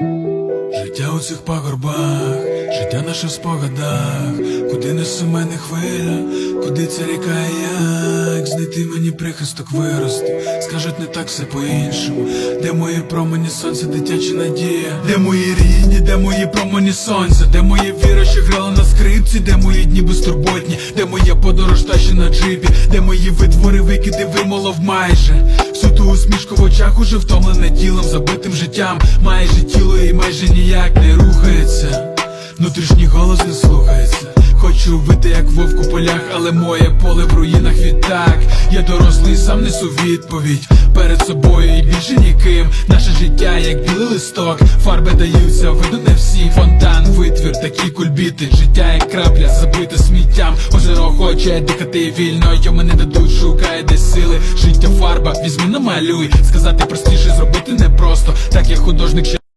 Життя у цих пагорбах, життя наше в спогадах, куди несе мене хвиля, куди ця ріка і як? Знайти мені прихисток вирости, скажуть не так все по-іншому. Де мої промені сонця, дитяча надія, де мої рідні, де мої промені сонця, де моя віра, що грала на скрипці, де мої дні безтурботні, де моя подорож та ще на джипі, де мої витвори, викиди вимолов майже. Усмішку в очах уже втомлене тілом, забитим життям, майже тіло і майже ніяк не рухається. Внутрішній голос не слухається. Хочу вбити, як вовк у полях, але моє поле в руїнах відтак. Я дорослий, сам несу відповідь перед собою і більше ніким. Наше життя, як білий листок, фарби даються, виду не всі. Фонтан, витвір, такі кульбіти. Життя, як крапля, забите сміттям. Озеро хоче дихати вільно, йому не дадуть, шукає десь намалюй. Сказати простіше, зробити непросто. Так як художник ще